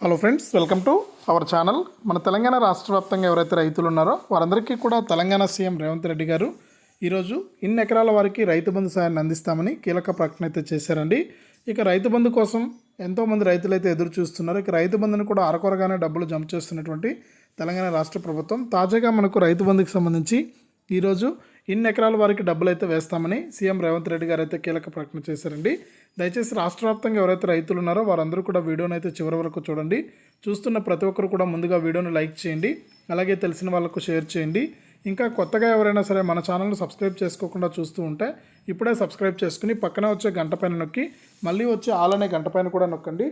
Hello friends welcome to our channel మన తెలంగాణ రాష్ట్ర వ్యాప్తంగా ఎవరైతే రైతులు ఉన్నారో వారందరికీ కూడా తెలంగాణ సీఎం రేవంత్ రెడ్డి గారు ఈరోజు ఇన్ని ఎకరాల వారికి రైతు బంధు సాయాన్ని అందిస్తామని కీలక ప్రకటన అయితే చేశారండి. ఇక రైతు బంధు కోసం ఎంతోమంది రైతులు అయితే ఎదురు చూస్తున్నారు. ఇక రైతు బంధుని కూడా అరకొరగానే డబ్బులు జమ చేస్తున్నటువంటి తెలంగాణ రాష్ట్ర ప్రభుత్వం తాజాగా మనకు రైతు బంధుకి సంబంధించి ఈరోజు ఇన్ని ఎకరాల వారికి డబ్బులు అయితే వేస్తామని సీఎం రేవంత్ రెడ్డి గారు అయితే కీలక ప్రకటన చేశారండి. దయచేసి రాష్ట్ర వ్యాప్తంగా ఎవరైతే రైతులు ఉన్నారో వారందరూ కూడా వీడియోని అయితే చివరి వరకు చూడండి. చూస్తున్న ప్రతి ఒక్కరు కూడా ముందుగా వీడియోని లైక్ చేయండి. అలాగే తెలిసిన వాళ్ళకు షేర్ చేయండి. ఇంకా కొత్తగా ఎవరైనా సరే మన ఛానల్ని సబ్స్క్రైబ్ చేసుకోకుండా చూస్తూ ఉంటే ఇప్పుడే సబ్స్క్రైబ్ చేసుకుని పక్కనే వచ్చే గంట పైన నొక్కి మళ్ళీ వచ్చే ఆల్ అనే గంట పైన కూడా నొక్కండి.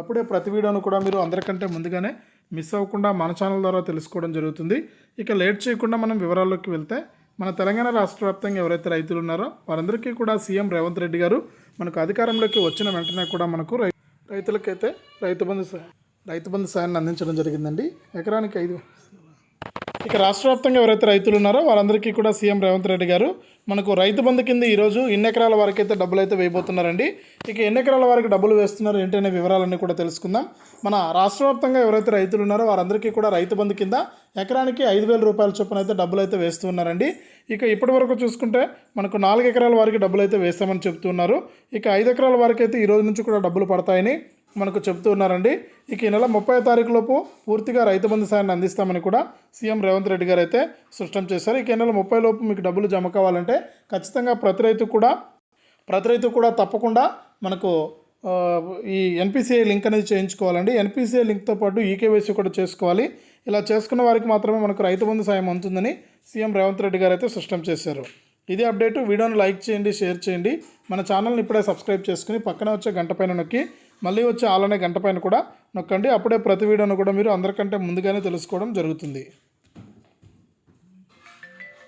అప్పుడే ప్రతి వీడియోను కూడా మీరు అందరికంటే ముందుగానే మిస్ అవ్వకుండా మన ఛానల్ ద్వారా తెలుసుకోవడం జరుగుతుంది. ఇక లేట్ చేయకుండా మనం వివరాల్లోకి వెళ్తే మన తెలంగాణ రాష్ట్ర వ్యాప్తంగా ఎవరైతే రైతులు ఉన్నారో వారందరికీ కూడా సీఎం రేవంత్ రెడ్డి గారు మనకు అధికారంలోకి వచ్చిన వెంటనే కూడా మనకు రై రైతులకైతే రైతు బంధు సా- రైతు బంధు సాయాన్ని అందించడం జరిగిందండి. ఎకరానికి ఐదు ఇక రాష్ట్ర వ్యాప్తంగా ఎవరైతే రైతులు ఉన్నారో వారందరికీ కూడా సీఎం రేవంత్ రెడ్డి గారు మనకు రైతు బంధు కింద ఈరోజు ఎన్ని ఎకరాల వరకు అయితే డబ్బులు అయితే వేయబోతున్నారండి. ఇక ఎన్ని ఎకరాల వరకు డబ్బులు వేస్తున్నారు ఏంటనే వివరాలన్నీ కూడా తెలుసుకుందాం. మన రాష్ట్ర వ్యాప్తంగా ఎవరైతే రైతులు ఉన్నారో వారందరికీ కూడా రైతు బంధు కింద ఎకరానికి ఐదు వేల రూపాయల చొప్పున అయితే డబ్బులు అయితే వేస్తూ ఉన్నారండి ఇక ఇప్పటి వరకు చూసుకుంటే మనకు నాలుగు ఎకరాల వారికి డబ్బులు అయితే వేస్తామని చెప్తున్నారు. ఇక ఐదు ఎకరాల వారికి అయితే ఈ రోజు నుంచి కూడా డబ్బులు పడతాయని మనకు చెబుతూ ఉన్నారండి. ఇక ఈ నెల ముప్పై తారీఖు లోపు పూర్తిగా రైతు బంధు సాయాన్ని అందిస్తామని కూడా సీఎం రేవంత్ రెడ్డి గారు అయితే స్పష్టం చేశారు. ఇక ఈ నెల ముప్పై లోపు మీకు డబ్బులు జమ కావాలంటే ఖచ్చితంగా ప్రతి రైతు కూడా ప్రతి రైతు కూడా తప్పకుండా మనకు ఈ ఎన్పిసిఐ లింక్ అనేది చేయించుకోవాలండి. ఎన్పిసిఐ లింక్తో పాటు ఈకేవైసీ కూడా చేసుకోవాలి. ఇలా చేసుకున్న వారికి మాత్రమే మనకు రైతు బంధు సాయం అందుతుందని సీఎం రేవంత్ రెడ్డి గారు అయితే స్పష్టం చేశారు. ఇదే అప్డేట్. వీడియోను లైక్ చేయండి షేర్ చేయండి. మన ఛానల్ని ఇప్పుడే సబ్స్క్రైబ్ చేసుకుని పక్కన వచ్చే గంట పైన నొక్కి మళ్ళీ వచ్చే ఆలనే గంట పైన కూడా నొక్కండి. అప్పుడే ప్రతి వీడియోను కూడా మీరు అందరికంటే ముందుగానే తెలుసుకోవడం జరుగుతుంది.